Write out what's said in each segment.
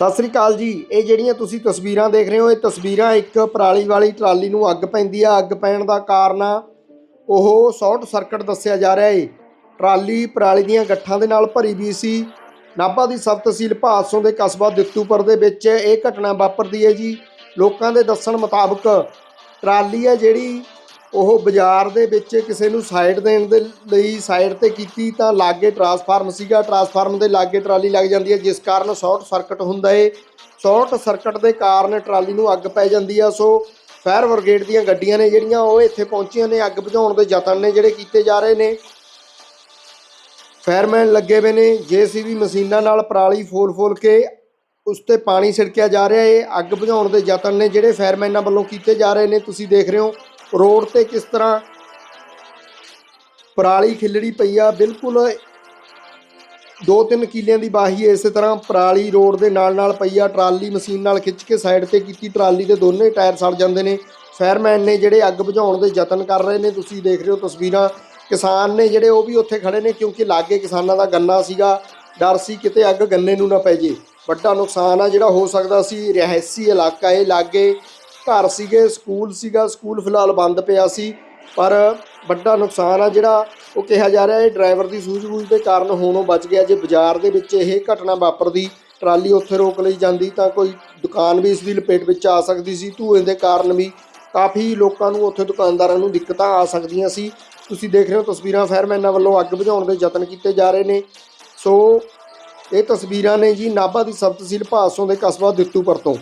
ਸਤਿ ਸ੍ਰੀ ਅਕਾਲ ਜੀ। ਇਹ ਜਿਹੜੀਆਂ ਤੁਸੀਂ ਤਸਵੀਰਾਂ ਦੇਖ ਰਹੇ ਹੋ, ਇਹ ਤਸਵੀਰਾਂ ਇੱਕ ਪਰਾਲੀ ਵਾਲੀ ਟਰਾਲੀ ਨੂੰ ਅੱਗ ਪੈਂਦੀ ਆ। ਅੱਗ ਪੈਣ ਦਾ ਕਾਰਨ ਆ ਉਹ ਸ਼ਾਰਟ ਸਰਕਟ ਦੱਸਿਆ ਜਾ ਰਿਹਾ ਏ। ਟਰਾਲੀ ਪਰਾਲੀ ਦੀਆਂ ਗੱਠਾਂ ਦੇ ਨਾਲ ਭਰੀ ਵੀ ਸੀ। ਨਾਭਾ ਦੀ ਸਬ ਤਹਿਸੀਲ ਭਾਦਸੋਂ ਦੇ ਕਸਬਾ ਦਿੱਤੂਪੁਰ ਦੇ ਵਿੱਚ ਇਹ ਘਟਨਾ ਵਾਪਰਦੀ ਹੈ ਜੀ। ਲੋਕਾਂ ਦੇ ਦੱਸਣ ਮੁਤਾਬਕ ਟਰਾਲੀ ਹੈ ਜਿਹੜੀ ਉਹ ਬਾਜ਼ਾਰ ਦੇ ਵਿੱਚ ਕਿਸੇ ਨੂੰ ਸਾਈਡ ਦੇਣ ਦੇ ਲਈ ਸਾਈਡ ਤੇ ਕੀਤੀ ਤਾਂ ਲਾਗੇ ਟਰਾਂਸਫਾਰਮ ਸੀਗਾ। ਟਰਾਂਸਫਾਰਮ ਦੇ ਲਾਗੇ ਟਰਾਲੀ ਲੱਗ ਜਾਂਦੀ ਹੈ, ਜਿਸ ਕਾਰਨ ਸ਼ਾਰਟ ਸਰਕਟ ਹੁੰਦਾ ਏ। ਸ਼ਾਰਟ ਸਰਕਟ ਦੇ ਕਾਰਨ ਟਰਾਲੀ ਨੂੰ ਅੱਗ ਪੈ ਜਾਂਦੀ ਆ। ਸੋ ਫਾਇਰ ਬ੍ਰਿਗੇਡ ਦੀਆਂ ਗੱਡੀਆਂ ਨੇ ਜਿਹੜੀਆਂ, ਉਹ ਇੱਥੇ ਪਹੁੰਚੀਆਂ ਨੇ। ਅੱਗ ਬੁਝਾਉਣ ਦੇ ਯਤਨ ਨੇ ਜਿਹੜੇ ਕੀਤੇ ਜਾ ਰਹੇ ਨੇ। ਫਾਇਰਮੈਨ ਲੱਗੇ ਹੋਏ ਨੇ, ਜੀਸੀਬੀ ਮਸ਼ੀਨਾਂ ਨਾਲ ਪਰਾਲੀ ਫੋਲ-ਫੋਲ ਕੇ ਉਸ ਤੇ ਪਾਣੀ ਛਿੜਕਿਆ ਜਾ ਰਿਹਾ ਏ। ਅੱਗ ਬੁਝਾਉਣ ਦੇ ਯਤਨ ਨੇ ਜਿਹੜੇ ਫਾਇਰਮੈਨਾਂ ਵੱਲੋਂ ਕੀਤੇ ਜਾ ਰਹੇ ਨੇ। ਤੁਸੀਂ ਦੇਖ ਰਹੇ ਹੋ ਰੋਡ ਤੇ ਕਿਸ ਤਰ੍ਹਾਂ ਪਰਾਲੀ ਖਿਲੜੀ ਪਈ ਆ, ਬਿਲਕੁਲ ਦੋ ਤਿੰਨ ਕਿੱਲਿਆਂ ਦੀ ਬਾਹੀ ਇਸੇ ਤਰ੍ਹਾਂ ਪਰਾਲੀ ਰੋਡ ਦੇ ਨਾਲ ਨਾਲ ਪਈ ਆ, ਟਰਾਲੀ ਮਸ਼ੀਨ ਨਾਲ ਖਿੱਚ ਕੇ ਸਾਈਡ ਤੇ ਕੀਤੀ, ਟਰਾਲੀ ਦੇ ਦੋਨੇ ਟਾਇਰ ਸੜ ਜਾਂਦੇ ਨੇ। ਫਾਇਰਮੈਨ ਨੇ ਜਿਹੜੇ ਅੱਗ ਬੁਝਾਉਣ ਦੇ ਯਤਨ ਕਰ ਰਹੇ ਨੇ, ਤੁਸੀਂ ਦੇਖ ਰਹੇ ਹੋ ਤਸਵੀਰਾਂ। ਕਿਸਾਨ ਨੇ ਜਿਹੜੇ ਉਹ ਵੀ ਉੱਥੇ ਖੜੇ ਨੇ, ਕਿਉਂਕਿ ਲਾਗੇ ਕਿਸਾਨਾਂ ਦਾ ਗੰਨਾ ਸੀਗਾ, ਡਰ ਸੀ ਕਿਤੇ ਅੱਗ ਗੰਨੇ ਨੂੰ ਨਾ ਪੈ ਜੇ। ਵੱਡਾ ਨੁਕਸਾਨ ਆ ਜਿਹੜਾ ਹੋ ਸਕਦਾ ਸੀ, ਰਿਹਾਇਸ਼ੀ ਇਲਾਕਾ ਇਹ ਲਾਗੇ ਘਰ ਸੀਗੇ, ਸਕੂਲ ਸੀਗਾ, ਸਕੂਲ ਫਿਲਹਾਲ ਬੰਦ ਪਿਆ ਸੀ, ਪਰ ਵੱਡਾ ਨੁਕਸਾਨ ਆ ਜਿਹੜਾ ਉਹ ਕਿਹਾ ਜਾ ਰਿਹਾ, ਇਹ ਡਰਾਈਵਰ ਦੀ ਸੂਝ-ਬੂਝ ਦੇ ਕਾਰਨ ਹੋਣੋਂ ਬਚ ਗਿਆ। ਜੇ ਬਾਜ਼ਾਰ ਦੇ ਵਿੱਚ ਇਹ ਘਟਨਾ ਵਾਪਰਦੀ, ਟਰਾਲੀ ਉੱਥੇ ਰੋਕ ਲਈ ਜਾਂਦੀ, ਤਾਂ ਕੋਈ ਦੁਕਾਨ ਵੀ ਇਸ ਦੀ ਲਪੇਟ ਵਿੱਚ ਆ ਸਕਦੀ ਸੀ। ਧੂਏ ਦੇ ਕਾਰਨ ਵੀ ਕਾਫੀ ਲੋਕਾਂ ਨੂੰ ਉੱਥੇ ਦੁਕਾਨਦਾਰਾਂ ਨੂੰ ਦਿੱਕਤਾਂ ਆ ਸਕਦੀਆਂ ਸੀ। ਤੁਸੀਂ ਦੇਖ ਰਹੇ ਹੋ ਤਸਵੀਰਾਂ, ਫਾਇਰਮੈਨਾਂ ਵੱਲੋਂ ਅੱਗ ਬੁਝਾਉਣ ਦੇ ਯਤਨ ਕੀਤੇ ਜਾ ਰਹੇ ਨੇ। ਸੋ ਇਹ ਤਸਵੀਰਾਂ ਨੇ ਜੀ ਨਾਭਾ ਦੀ ਸਬ ਤਹਿਸੀਲ ਭਾਦਸੋਂ ਦੇ ਕਸਬਾ ਦਿੱਤੂਪੁਰ ਤੋਂ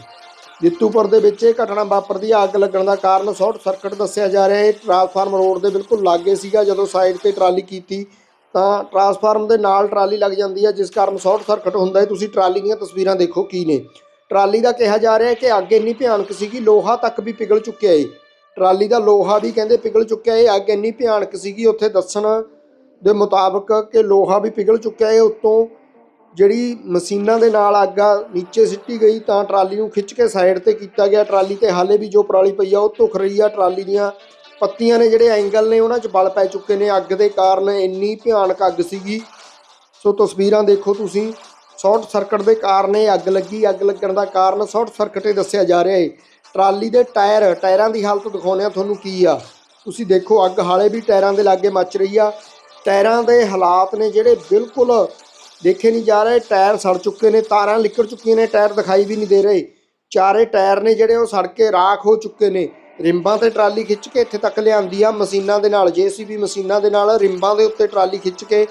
ਜਿੱਤੂਪੁਰ ਦੇ ਵਿੱਚ ਇਹ ਘਟਨਾ ਵਾਪਰਦੀ ਹੈ ਅੱਗ ਲੱਗਣ ਦਾ ਕਾਰਨ ਸ਼ਾਰਟ ਸਰਕਟ ਦੱਸਿਆ ਜਾ ਰਿਹਾ ਹੈ। ਟਰਾਂਸਫਾਰਮ ਰੋਡ ਦੇ ਬਿਲਕੁਲ ਲਾਗੇ ਸੀਗਾ। ਜਦੋਂ ਸਾਈਡ ਤੇ ਟਰਾਲੀ ਕੀਤੀ, ਤਾਂ ਟਰਾਂਸਫਾਰਮ ਦੇ ਨਾਲ ਟਰਾਲੀ ਲੱਗ ਜਾਂਦੀ ਹੈ, ਜਿਸ ਕਾਰਨ ਸ਼ਾਰਟ ਸਰਕਟ ਹੁੰਦਾ ਹੈ। ਤੁਸੀਂ ਟਰਾਲੀ ਦੀਆਂ ਤਸਵੀਰਾਂ ਦੇਖੋ ਕੀ ਨੇ। ਟਰਾਲੀ ਦਾ ਕਿਹਾ ਜਾ ਰਿਹਾ ਹੈ ਕਿ ਅੱਗ ਇੰਨੀ ਭਿਆਨਕ ਸੀਗੀ, ਲੋਹਾ ਤੱਕ ਵੀ ਪਿਘਲ ਚੁੱਕਿਆ ਏ। ਟਰਾਲੀ ਦਾ ਲੋਹਾ ਵੀ ਕਹਿੰਦੇ ਪਿਘਲ ਚੁੱਕਿਆ ਏ। ਅੱਗ ਇੰਨੀ ਭਿਆਨਕ ਸੀਗੀ, ਉੱਥੇ ਦੱਸਣ ਦੇ ਮੁਤਾਬਕ ਕਿ ਲੋਹਾ ਵੀ ਪਿਘਲ ਚੁੱਕਿਆ ਏ। ਉੱਤੋਂ ਜਿਹੜੀ ਮਸ਼ੀਨਾਂ ਦੇ ਨਾਲ ਅੱਗ ਆ ਨੀਚੇ ਸਿੱਟੀ ਗਈ ਤਾਂ ਟਰਾਲੀ ਨੂੰ ਖਿੱਚ ਕੇ ਸਾਈਡ ਤੇ ਕੀਤਾ ਗਿਆ। ਟਰਾਲੀ ਤੇ ਹਾਲੇ ਵੀ ਜੋ ਪਰਾਲੀ ਪਈ ਆ ਉਹ ਧੁਖ ਰਹੀ ਆ। ਟਰਾਲੀ ਦੀਆਂ ਪੱਤੀਆਂ ਨੇ ਜਿਹੜੇ ਐਂਗਲ ਨੇ ਉਹਨਾਂ 'ਚ ਬਲ ਪੈ ਚੁੱਕੇ ਨੇ। ਅੱਗ ਦੇ ਕਾਰਨ ਇੰਨੀ ਭਿਆਨਕ ਅੱਗ ਸੀਗੀ। ਸੋ ਤਸਵੀਰਾਂ ਦੇਖੋ ਤੁਸੀਂ। ਸ਼ਾਰਟ ਸਰਕਟ ਦੇ ਕਾਰਨ ਇਹ ਅੱਗ ਲੱਗੀ। ਅੱਗ ਲੱਗਣ ਦਾ ਕਾਰਨ ਸ਼ਾਰਟ ਸਰਕਟ ਹੀ ਦੱਸਿਆ ਜਾ ਰਿਹਾ ਹੈ ਟਰਾਲੀ ਦੇ ਟਾਇਰ, ਟਾਇਰਾਂ ਦੀ ਹਾਲਤ ਦਿਖਾਉਂਦੇ ਆ ਤੁਹਾਨੂੰ ਕੀ ਆ। ਤੁਸੀਂ ਦੇਖੋ ਅੱਗ ਹਾਲੇ ਵੀ ਟਾਇਰਾਂ ਦੇ ਲਾਗੇ ਮੱਚ ਰਹੀ ਆ। ਟਾਇਰਾਂ ਦੇ ਹਾਲਾਤ ਨੇ ਜਿਹੜੇ ਬਿਲਕੁਲ ਦੇਖੇ ਨਹੀਂ ਜਾ ਰਹੇ, ਟਾਇਰ ਸੜ ਚੁੱਕੇ ਨੇ, ਤਾਰਾਂ ਲਿਕੜ ਚੁੱਕੀਆਂ ਨੇ, ਟਾਇਰ ਦਿਖਾਈ ਵੀ ਨਹੀਂ ਦੇ ਰਹੇ। ਚਾਰੇ ਟਾਇਰ ਨੇ ਜਿਹੜੇ ਉਹ ਸੜ ਕੇ ਰਾਖ ਹੋ ਚੁੱਕੇ ਨੇ। ਰਿੰਬਾਂ ਤੇ ਟਰਾਲੀ ਖਿੱਚ ਕੇ ਇੱਥੇ ਤੱਕ ਲਿਆਂਦੀ ਆ ਮਸ਼ੀਨਾਂ ਦੇ ਨਾਲ, ਜੀਸੀਬੀ ਮਸ਼ੀਨਾਂ ਦੇ ਨਾਲ ਰਿੰਬਾਂ ਦੇ ਉੱਤੇ ਟਰਾਲੀ ਖਿੱਚ ਕੇ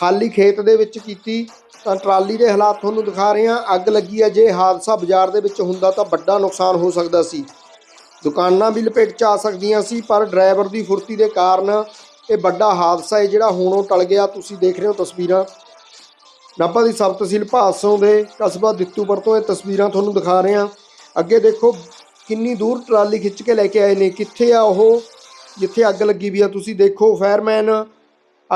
ਖਾਲੀ ਖੇਤ ਦੇ ਵਿੱਚ ਕੀਤੀ। ਤਾਂ ਟਰਾਲੀ ਦੇ ਹਾਲਾਤ ਤੁਹਾਨੂੰ ਦਿਖਾ ਰਹੇ ਹਾਂ। ਅੱਗ ਲੱਗੀ ਆ ਜੇ ਹਾਦਸਾ ਬਾਜ਼ਾਰ ਦੇ ਵਿੱਚ ਹੁੰਦਾ ਤਾਂ ਵੱਡਾ ਨੁਕਸਾਨ ਹੋ ਸਕਦਾ ਸੀ। ਦੁਕਾਨਾਂ ਵੀ ਲਪੇਟ ਚ ਆ ਸਕਦੀਆਂ ਸੀ, ਪਰ ਡਰਾਈਵਰ ਦੀ ਫੁਰਤੀ ਦੇ ਕਾਰਨ ਇਹ ਵੱਡਾ ਹਾਦਸਾ ਹੈ ਜਿਹੜਾ ਹੁਣ ਉਹ ਟਲ ਗਿਆ। ਤੁਸੀਂ ਦੇਖ ਰਹੇ ਹੋ ਤਸਵੀਰਾਂ। ਨਾਭਾ ਦੀ ਸਬ ਤਹਿਸੀਲ ਭਾਸੋਂ ਦੇ ਕਸਬਾ ਦਿੱਤੂਪੁਰ ਤੋਂ ਇਹ ਤਸਵੀਰਾਂ ਤੁਹਾਨੂੰ ਦਿਖਾ ਰਹੇ ਹਾਂ। ਅੱਗੇ ਦੇਖੋ ਕਿੰਨੀ ਦੂਰ ਟਰਾਲੀ ਖਿੱਚ ਕੇ ਲੈ ਕੇ ਆਏ ਨੇ। ਕਿੱਥੇ ਆ ਉਹ? ਜਿੱਥੇ ਅੱਗ ਲੱਗੀ ਵੀ ਆ। ਤੁਸੀਂ ਦੇਖੋ, ਫਾਇਰਮੈਨ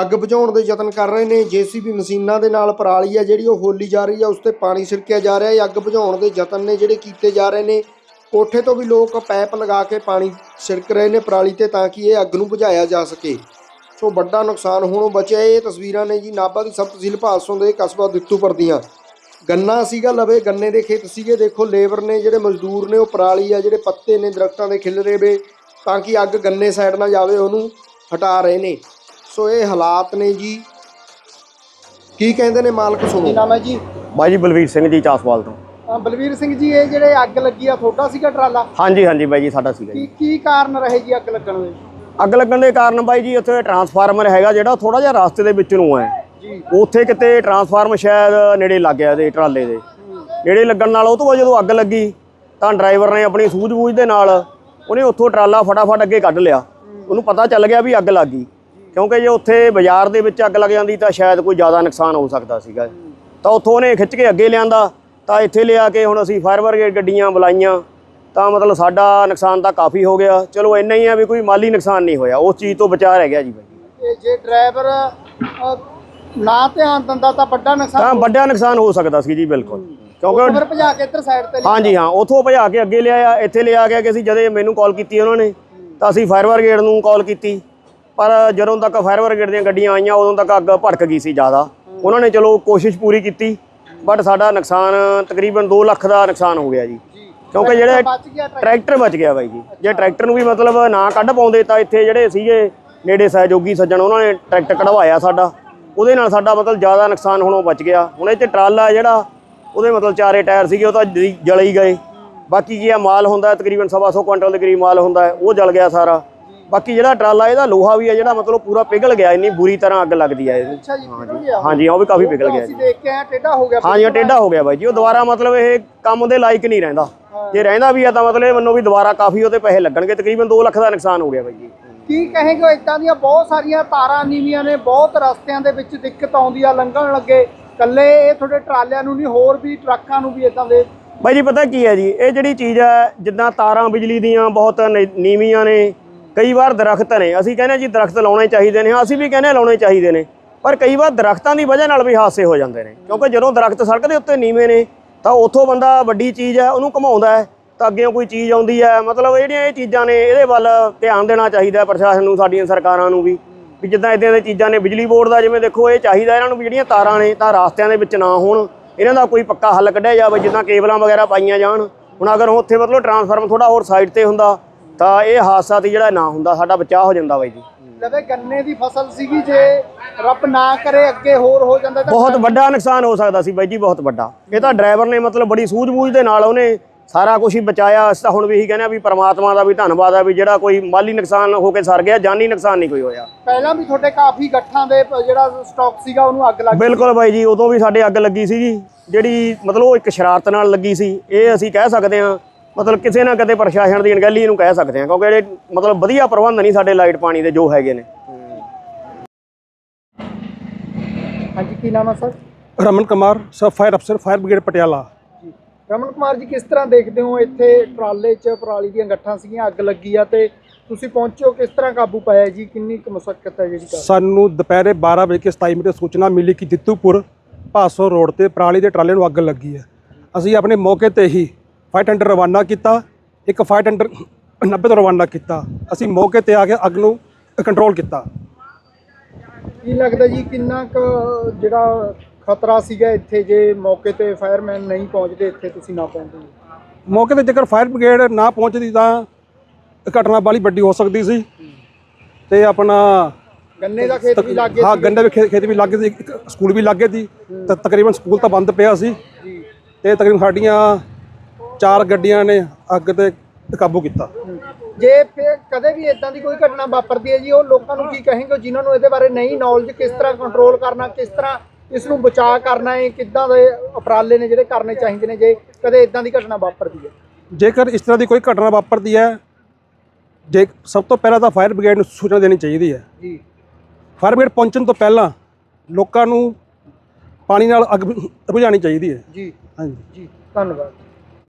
ਅੱਗ ਬੁਝਾਉਣ ਦੇ ਯਤਨ ਕਰ ਰਹੇ ਨੇ। ਜੀਸੀਬੀ ਮਸ਼ੀਨਾਂ ਦੇ ਨਾਲ ਪਰਾਲੀ ਆ ਜਿਹੜੀ, ਉਹ ਹੋਲੀ ਜਾ ਰਹੀ ਆ। ਉਸ ਤੇ ਪਾਣੀ ਛਿੜਕਿਆ ਜਾ ਰਿਹਾ। ਹੈ ਅੱਗ ਬੁਝਾਉਣ ਦੇ ਯਤਨ ਨੇ ਜਿਹੜੇ ਕੀਤੇ ਜਾ ਰਹੇ ਨੇ। ਕੋਠੇ ਤੋਂ ਵੀ ਲੋਕ ਪਾਈਪ ਲਗਾ ਕੇ ਪਾਣੀ ਛਿੜਕ ਰਹੇ ਨੇ ਪਰਾਲੀ ਤੇ ਤਾਂ ਕਿ ਇਹ ਅੱਗ ਨੂੰ ਬੁਝਾਇਆ ਜਾ ਸਕੇ। ਸੋ ਵੱਡਾ ਨੁਕਸਾਨ ਹੋਣੋਂ ਬਚਿਆ ਇਹ ਤਸਵੀਰਾਂ ਨੇ ਜੀ। ਨਾਭਾ ਦੀ ਸਬ ਤਹਿਸੀਲ ਭਾਦਸੋਂ ਦੇ ਕਸਬਾ ਦਿੱਤੂਪੁਰ ਦੀਆਂ। ਗੰਨਾ ਸੀਗਾ ਲਵੇ ਗੰਨੇ ਦੇ ਖੇਤ ਸੀਗੇ। ਦੇਖੋ ਲੇਬਰ ਨੇ ਜਿਹੜੇ ਮਜ਼ਦੂਰ ਨੇ ਉਹ ਪਰਾਲੀ ਆ ਜਿਹੜੇ ਪੱਤੇ ਨੇ ਦਰਖਤਾਂ ਦੇ ਖਿਲਰੇ ਵੇ ਤਾਂ ਕਿ ਅੱਗ ਗੰਨੇ ਸਾਈਡ ਨਾ ਜਾਵੇ ਉਹਨੂੰ ਹਟਾ ਰਹੇ ਨੇ। ਸੋ ਇਹ ਹਾਲਾਤ ਨੇ ਜੀ। ਕੀ ਕਹਿੰਦੇ ਨੇ ਮਾਲਕ ਸੁਣੋ। ਨਾਮ ਹੈ ਜੀ? ਬਾਈ ਜੀ ਬਲਵੀਰ ਸਿੰਘ ਜੀ ਚਾਸਵਾਲ ਤੋਂ। ਬਲਵੀਰ ਸਿੰਘ ਜੀ ਇਹ ਜਿਹੜੇ ਅੱਗ ਲੱਗੀ ਆ ਤੁਹਾਡਾ ਸੀਗਾ ਟਰਾਲਾ? ਹਾਂਜੀ ਹਾਂਜੀ ਬਾਈ ਜੀ ਸਾਡਾ ਸੀਗਾ ਜੀ। ਕੀ ਕੀ ਕਾਰਨ ਰਹੇ ਜੀ ਅੱਗ ਲੱਗਣ ਦੇ? ਅੱਗ ਲੱਗਣ ਦੇ ਕਾਰਨ ਬਾਈ ਜੀ ਉੱਥੇ ਟਰਾਂਸਫਾਰਮਰ ਹੈਗਾ ਜਿਹੜਾ ਥੋੜਾ ਜਿਹਾ ਰਸਤੇ ਦੇ ਵਿੱਚ ਨੂੰ ਹੈ। ਜੀ। ਉੱਥੇ ਕਿਤੇ ਟਰਾਂਸਫਾਰਮਰ ਸ਼ਾਇਦ ਨੇੜੇ ਲੱਗ ਗਿਆ ਇਹਦੇ ਟਰਾਲੇ ਦੇ। ਨੇੜੇ ਲੱਗਣ ਨਾਲ ਉਹ ਤੋਂ ਬਾਅਦ ਜਦੋਂ ਅੱਗ ਲੱਗੀ ਤਾਂ ਡਰਾਈਵਰ ਨੇ ਆਪਣੀ ਸੂਝ-ਬੂਝ ਦੇ ਨਾਲ ਉਹਨੇ ਉੱਥੋਂ ਟਰਾਲਾ ਫਟਾਫਟ ਅੱਗੇ ਕੱਢ ਲਿਆ। ਉਹਨੂੰ ਪਤਾ ਚੱਲ ਗਿਆ ਵੀ ਅੱਗ ਲੱਗ ਗਈ। ਕਿਉਂਕਿ ਜੇ ਉੱਥੇ ਬਾਜ਼ਾਰ ਦੇ ਵਿੱਚ ਅੱਗ ਲੱਗ ਜਾਂਦੀ ਤਾਂ ਸ਼ਾਇਦ ਕੋਈ ਜ਼ਿਆਦਾ ਨੁਕਸਾਨ ਹੋ ਸਕਦਾ ਸੀਗਾ। ਤਾਂ ਉੱਥੋਂ ਉਹਨੇ ਖਿੱਚ ਕੇ ਅੱਗੇ ਲਿਆਂਦਾ। ਤਾਂ ਇੱਥੇ ਲਿਆ ਕੇ ਹੁਣ ਅਸੀਂ ਫਾਇਰ ਬ੍ਰਿਗੇਡ ਗੱਡੀਆਂ ਬੁਲਾਈਆਂ। ਤਾਂ ਮਤਲਬ ਸਾਡਾ ਨੁਕਸਾਨ ਤਾਂ ਕਾਫੀ ਹੋ ਗਿਆ। ਚਲੋ ਇੰਨਾ ਹੀ ਆ ਵੀ ਕੋਈ ਮਾਲੀ ਨੁਕਸਾਨ ਨਹੀਂ ਹੋਇਆ। ਉਸ ਚੀਜ਼ ਤੋਂ ਬਚਾ ਰਹਿ ਗਿਆ ਜੀ ਬਾਈ ਜੇ ਡਰਾਈਵਰ ਨਾ ਧਿਆਨ ਦਿੰਦਾ ਤਾਂ ਵੱਡਾ ਤਾਂ ਨੁਕਸਾਨ ਵੱਡਾ ਨੁਕਸਾਨ ਹੋ ਸਕਦਾ ਸੀ ਜੀ ਬਿਲਕੁਲ। ਕਿਉਂਕਿ ਫਿਰ ਭਜਾ ਕੇ ਇੱਧਰ ਸਾਈਡ ਤੇ ਹਾਂਜੀ ਹਾਂ ਉਥੋਂ ਭਜਾ ਕੇ ਅੱਗੇ ਲਿਆਇਆ ਇੱਥੇ ਲਿਆ ਗਿਆ ਕਿ ਅਸੀਂ ਜਦੇ ਮੈਨੂੰ ਕਾਲ ਕੀਤੀ ਉਹਨਾਂ ਨੇ ਤਾਂ ਅਸੀਂ ਫਾਇਰ ਬ੍ਰਿਗੇਡ ਨੂੰ ਕਾਲ ਕੀਤੀ। ਪਰ ਜਦੋਂ ਤੱਕ ਫਾਇਰ ਬ੍ਰਿਗੇਡ ਦੀਆਂ ਗੱਡੀਆਂ ਆਈਆਂ ਉਦੋਂ ਤੱਕ ਅੱਗ ਭੜਕ ਗਈ ਸੀ ਜ਼ਿਆਦਾ। ਉਹਨਾਂ ਨੇ ਚਲੋ ਕੋਸ਼ਿਸ਼ ਪੂਰੀ ਕੀਤੀ ਬਟ ਸਾਡਾ ਨੁਕਸਾਨ ਤਕਰੀਬਨ 2 ਲੱਖ ਦਾ ਨੁਕਸਾਨ ਹੋ ਗਿਆ ਜੀ। ਕਿਉਂਕਿ ਜਿਹੜੇ ਟਰੈਕਟਰ ਬਚ ਗਿਆ ਬਾਈ ਜੀ। ਜੇ ਟਰੈਕਟਰ ਨੂੰ ਵੀ ਮਤਲਬ ਨਾ ਕੱਢ ਪਾਉਂਦੇ ਤਾਂ ਇੱਥੇ ਜਿਹੜੇ ਸੀਗੇ ਨੇੜੇ ਸਹਿਯੋਗੀ ਸੱਜਣ ਉਹਨਾਂ ਨੇ ਟਰੈਕਟਰ ਕਢਵਾਇਆ ਸਾਡਾ। ਉਹਦੇ ਨਾਲ ਸਾਡਾ ਮਤਲਬ ਜ਼ਿਆਦਾ ਨੁਕਸਾਨ ਹੁਣ ਉਹ ਬਚ ਗਿਆ। ਹੁਣ ਇਹ 'ਚ ਟਰਾਲਾ ਜਿਹੜਾ ਉਹਦੇ ਮਤਲਬ ਚਾਰੇ ਟਾਇਰ ਸੀਗੇ ਉਹ ਤਾਂ ਜਲੀ ਹੀ ਗਏ। ਬਾਕੀ ਕੀ ਆ ਮਾਲ ਹੁੰਦਾ ਤਕਰੀਬਨ ਸਵਾ ਸੌ ਕੁਇੰਟਲ ਦੇ ਕਰੀਬ ਮਾਲ ਹੁੰਦਾ ਉਹ ਜਲ ਗਿਆ ਸਾਰਾ। ਬਾਕੀ ਜਿਹੜਾ ਟਰਾਲਾ ਇਹਦਾ ਲੋਹਾ ਵੀ ਹੈ ਜਿਹੜਾ ਮਤਲਬ ਪੂਰਾ ਪਿਘਲ ਗਿਆ ਇੰਨੀ ਬੁਰੀ ਤਰ੍ਹਾਂ ਅੱਗ ਲੱਗਦੀ ਹੈ ਇਹਦੀ। ਅੱਛਾ ਜੀ ਨਿਕਲ ਗਿਆ। ਹਾਂਜੀ ਉਹ ਵੀ ਕਾਫੀ ਪਿਘਲ ਗਿਆ ਜੀ। ਅਸੀਂ ਦੇਖ ਕੇ ਆਏ ਟੇਢਾ ਹੋ ਗਿਆ ਹਾਂਜੀ ਉਹ ਟੇਢਾ ਹੋ ਗਿਆ ਬਾਈ ਜੀ ਉਹ ਦੁਬਾਰਾ ਮਤਲਬ ਇਹ ਕੰਮ ਦੇ ਲਾਇਕ ਨਹੀਂ ਰਹਿੰਦਾ। ਜੇ ਰਹਿੰਦਾ ਵੀ ਆ ਤਾਂ ਮਤਲਬ ਇਹ ਮੰਨੋ ਵੀ ਦੁਬਾਰਾ ਕਾਫੀ ਉਹਦੇ ਪੈਸੇ ਲੱਗਣਗੇ ਤਕਰੀਬਨ 2 ਲੱਖ ਦਾ ਨੁਕਸਾਨ ਹੋ ਗਿਆ ਬਾਈ ਜੀ। ਕੀ ਕਹੇਗੇ ਇਦਾਂ ਦੀਆਂ ਬਹੁਤ ਸਾਰੀਆਂ ਤਾਰਾਂ ਨੀਵੀਆਂ ਨੇ ਬਹੁਤ ਰਸਤਿਆਂ ਦੇ ਵਿੱਚ ਦਿੱਕਤ ਆਉਂਦੀ ਆ ਲੰਘਣ ਲੱਗੇ। ਕੱਲੇ ਇਹ ਤੁਹਾਡੇ ਟਰਾਲਿਆਂ ਨੂੰ ਨਹੀਂ ਹੋਰ ਵੀ ਟਰੱਕਾਂ ਨੂੰ ਵੀ ਇਦਾਂ ਦੇ। ਬਾਈ ਜੀ ਪਤਾ ਕੀ ਹੈ ਜੀ ਇਹ ਜਿਹੜੀ ਚੀਜ਼ ਹੈ ਜਿੱਦਾਂ ਤਾਰਾਂ ਬਿਜਲੀ ਦੀਆਂ ਬਹੁਤ ਨੀ- ਨੀਵੀਆਂ ਨੇ ਕਈ ਵਾਰ ਦਰਖਤ ਨੇ, ਅਸੀਂ ਕਹਿੰਦੇ ਜੀ ਦਰਖਤ ਲਾਉਣੇ ਚਾਹੀਦੇ ਨੇ ਅਸੀਂ ਵੀ ਕਹਿੰਦੇ ਲਾਉਣੇ ਚਾਹੀਦੇ ਨੇ, ਪਰ ਕਈ ਵਾਰ ਦਰਖਤਾਂ ਦੀ ਵਜ੍ਹਾ ਨਾਲ ਵੀ ਹਾਦਸੇ ਹੋ ਜਾਂਦੇ ਨੇ, ਕਿਉਂਕਿ ਜਦੋਂ ਦਰਖਤ ਸੜਕ ਦੇ ਉੱਤੇ ਨੀਵੇਂ ਨੇ, ਤਾਂ ਉੱਥੋਂ ਬੰਦਾ ਵੱਡੀ ਚੀਜ਼ ਹੈ, ਉਹਨੂੰ ਘਮਾਉਂਦਾ ਹੈ, ਤਾਂ ਅੱਗੇ ਕੋਈ ਚੀਜ਼ ਆਉਂਦੀ ਹੈ, ਮਤਲਬ ਜਿਹੜੀਆਂ ਇਹ ਚੀਜ਼ਾਂ ਨੇ, ਇਹਦੇ ਵੱਲ ਧਿਆਨ ਦੇਣਾ ਚਾਹੀਦਾ ਪ੍ਰਸ਼ਾਸਨ ਨੂੰ, ਸਾਡੀਆਂ ਸਰਕਾਰਾਂ ਨੂੰ ਵੀ ਵੀ ਜਿੱਦਾਂ ਇਦਾਂ ਦੀਆਂ ਚੀਜ਼ਾਂ ਨੇ, ਬਿਜਲੀ ਬੋਰਡ ਦਾ ਜਿਵੇਂ ਦੇਖੋ, ਇਹ ਚਾਹੀਦਾ ਇਹਨਾਂ ਨੂੰ ਵੀ ਜਿਹੜੀਆਂ ਤਾਰਾਂ ਨੇ, ਤਾਂ ਰਾਸਤਿਆਂ ਦੇ ਵਿੱਚ ਨਾ ਹੋਣ, ਇਹਨਾਂ ਦਾ ਕੋਈ ਪੱਕਾ ਹੱਲ ਕੱਢਿਆ ਜਾਵੇ, ਜਿੱਦਾਂ ਕੇਬਲਾਂ ਵਗੈਰਾ ਪਾਈਆਂ ਜਾਣ, ਹੁਣ ਅਗਰ ਉੱਥੇ ਮਤਲਬ ਟਰਾਂਸਫਾਰਮ ਥੋੜਾ ਹੋਰ ਸਾਈਡ ਤੇ ਹੁੰਦਾ ਤਾਂ ਇਹ ਹਾਦਸਾ ਤੇ ਜਿਹੜਾ ਨਾ ਹੁੰਦਾ ਸਾਡਾ ਬਚਾਅ ਹੋ ਜਾਂਦਾ ਬਾਈ ਜੀ। ਲਵੇ ਗੰਨੇ ਦੀ ਫਸਲ ਸੀਗੀ ਜੇ ਰੱਬ ਨਾ ਕਰੇ ਅੱਗੇ ਹੋਰ ਹੋ ਜਾਂਦਾ ਤਾਂ ਬਹੁਤ ਵੱਡਾ ਨੁਕਸਾਨ ਹੋ ਸਕਦਾ ਸੀ ਬਾਈ ਜੀ ਬਹੁਤ ਵੱਡਾ। ਇਹ ਤਾਂ ਡਰਾਈਵਰ ਨੇ ਮਤਲਬ ਬੜੀ ਸੂਝ-ਬੂਝ ਦੇ ਨਾਲ ਉਹਨੇ ਸਾਰਾ ਕੁਝ ਹੀ ਬਚਾਇਆ। ਅਸੀਂ ਤਾਂ ਹੁਣ ਵੀ ਇਹੀ ਕਹਿੰਦੇ ਆ ਵੀ ਪ੍ਰਮਾਤਮਾ ਦਾ ਵੀ ਧੰਨਵਾਦ ਆ ਵੀ ਜਿਹੜਾ ਕੋਈ ਮਾਲੀ ਨੁਕਸਾਨ ਹੋ ਕੇ ਸਰ ਗਿਆ ਜਾਨੀ ਨੁਕਸਾਨ ਨਹੀਂ ਕੋਈ ਹੋਇਆ। ਪਹਿਲਾਂ ਵੀ ਤੁਹਾਡੇ ਕਾਫੀ ਗੱਠਾਂ ਦੇ ਜਿਹੜਾ ਸਟਾਕ ਸੀਗਾ ਉਹਨੂੰ ਅੱਗ ਲੱਗ ਬਿਲਕੁਲ ਬਾਈ ਜੀ ਉਦੋਂ ਵੀ ਸਾਡੇ ਅੱਗ ਲੱਗੀ ਸੀ ਜੀ ਜਿਹੜੀ ਮਤਲਬ ਉਹ ਇੱਕ ਸ਼ਰਾਰਤ ਨਾਲ ਲੱਗੀ ਸੀ ਇਹ ਅਸੀਂ ਕਹਿ ਸਕਦੇ ਹਾਂ ਮਤਲਬ ਕਿਸੇ ਨਾ ਕਦੇ ਪ੍ਰਸ਼ਾਸਨ ਦੀ ਅਣਗਹਿਲੀ ਇਹਨੂੰ ਕਹਿ ਸਕਦੇ ਹਾਂ ਕਿਉਂਕਿ ਜਿਹੜੇ ਮਤਲਬ ਵਧੀਆ ਪ੍ਰਬੰਧ ਨਹੀਂ ਸਾਡੇ ਲਾਈਟ ਪਾਣੀ ਦੇ ਜੋ ਹੈਗੇ ਨੇ। ਹਾਂਜੀ ਕੀ ਨਾਮ ਹੈ sir? Raman Kumar sub fire ਅਫਸਰ ਫਾਇਰ ਬ੍ਰਿਗੇਡ ਪਟਿਆਲਾ। ਜੀ। ਰਮਨ ਕੁਮਾਰ ਜੀ ਕਿਸ ਤਰ੍ਹਾਂ ਦੇਖਦੇ ਹੋ ਇੱਥੇ ਟਰਾਲੇ 'ਚ ਪਰਾਲੀ ਦੀਆਂ ਗੱਠਾਂ ਸੀਗੀਆਂ ਅੱਗ ਲੱਗੀ ਆ ਤੇ ਤੁਸੀਂ ਪਹੁੰਚੋ ਕਿਸ ਤਰ੍ਹਾਂ ਕਾਬੂ ਪਾਇਆ ਜੀ? ਕਿੰਨੀ ਕੁ ਮੁਸ਼ਕਲ ਹੈ ਜਿਹੜੀ ਸਾਨੂੰ ਦੁਪਹਿਰੇ 12 ਵਜੇ ਕੇ 27 ਮਿੰਟ ਸੂਚਨਾ ਮਿਲੀ ਕਿ ਦਿੱਤੂਪੁਰ ਭਾਸੋ ਰੋਡ ਤੇ ਪਰਾਲੀ ਦੇ ਟਰਾਲੇ ਨੂੰ ਅੱਗ ਲੱਗੀ ਹੈ। ਅਸੀਂ ਆਪਣੇ ਮੌਕੇ ਤੇ ਹੀ ਫਾਇਰ ਟੈਂਡਰ ਰਵਾਨਾ ਕੀਤਾ ਇੱਕ ਫਾਇਰ ਟੈਂਡਰ 90 ਤੋਂ ਰਵਾਨਾ ਕੀਤਾ। ਅਸੀਂ ਮੌਕੇ ਤੇ ਆ ਕੇ ਅੱਗ ਨੂੰ ਕੰਟਰੋਲ ਕੀਤਾ। ਕੀ ਲੱਗਦਾ ਜੀ ਕਿੰਨਾ ਕੁ ਜਿਹੜਾ ਖਤਰਾ ਸੀਗਾ ਇੱਥੇ ਜੇ ਮੌਕੇ ਤੇ ਫਾਇਰਮੈਨ ਨਹੀਂ ਪਹੁੰਚਦੇ ਇੱਥੇ ਤੁਸੀਂ ਨਾ ਪਹੁੰਚਦੇ? ਮੌਕੇ ਤੇ ਜੇਕਰ ਫਾਇਰ ਬ੍ਰਿਗੇਡ ਨਾ ਪਹੁੰਚਦੀ ਤਾਂ ਘਟਨਾ ਬਾਲੀ ਵੱਡੀ ਹੋ ਸਕਦੀ ਸੀ। ਤੇ ਆਪਣਾ ਗੰਨੇ ਦਾ ਖੇਤ ਵੀ ਲੱਗੇ ਹਾਂ ਗੰਡੇ ਵੀ ਖੇ- ਖੇਤ ਵੀ ਲੱਗੇ ਸੀ ਇੱਕ ਸਕੂਲ ਵੀ ਲੱਗੇ ਸੀ। ਤਾਂ ਤਕਰੀਬਨ ਸਕੂਲ ਤਾਂ ਬੰਦ ਪਿਆ ਸੀ। ਤੇ ਤਕਰੀਬਨ ਸਾਡੀਆਂ ਚਾਰ ਗੱਡੀਆਂ ਨੇ ਅੱਗ ਤੇ ਕਾਬੂ ਕੀਤਾ। ਜੇ ਫਿਰ ਕਦੇ ਵੀ ਇਦਾਂ ਦੀ ਕੋਈ ਘਟਨਾ ਵਾਪਰਦੀ ਹੈ ਜੀ ਉਹ ਲੋਕਾਂ ਨੂੰ ਕੀ ਕहेंगे ਜਿਨ੍ਹਾਂ ਨੂੰ ਇਹਦੇ ਬਾਰੇ ਨਹੀਂ ਨੌਲੇਜ ਕਿਸ ਤਰ੍ਹਾਂ ਕੰਟਰੋਲ ਕਰਨਾ ਕਿਸ ਤਰ੍ਹਾਂ ਇਸ ਨੂੰ ਬਚਾਅ ਕਰਨਾ ਹੈ ਕਿੱਦਾਂ ਦੇ ਉਪਰਾਲੇ ਨੇ ਜਿਹੜੇ ਕਰਨੇ ਚਾਹੀਦੇ ਨੇ ਜੇ ਕਦੇ ਇਦਾਂ ਦੀ ਘਟਨਾ ਵਾਪਰਦੀ ਹੈ? ਜੇਕਰ ਇਸ ਤਰ੍ਹਾਂ ਦੀ ਕੋਈ ਘਟਨਾ ਵਾਪਰਦੀ ਹੈ ਜੇ ਸਭ ਤੋਂ ਪਹਿਲਾਂ ਤਾਂ ਫਾਇਰ ਬ੍ਰਿਗੇਡ ਨੂੰ ਸੂਚਨਾ ਦੇਣੀ ਚਾਹੀਦੀ ਹੈ। ਜੀ। ਫਾਇਰ ਬ੍ਰਿਗੇਡ ਪਹੁੰਚਣ ਤੋਂ ਪਹਿਲਾਂ ਲੋਕਾਂ ਨੂੰ ਪਾਣੀ ਨਾਲ ਅੱਗ ਬੁਝਾਉਣੀ ਚਾਹੀਦੀ ਹੈ। ਜੀ। ਹਾਂਜੀ। ਜੀ। ਧੰਨਵਾਦ।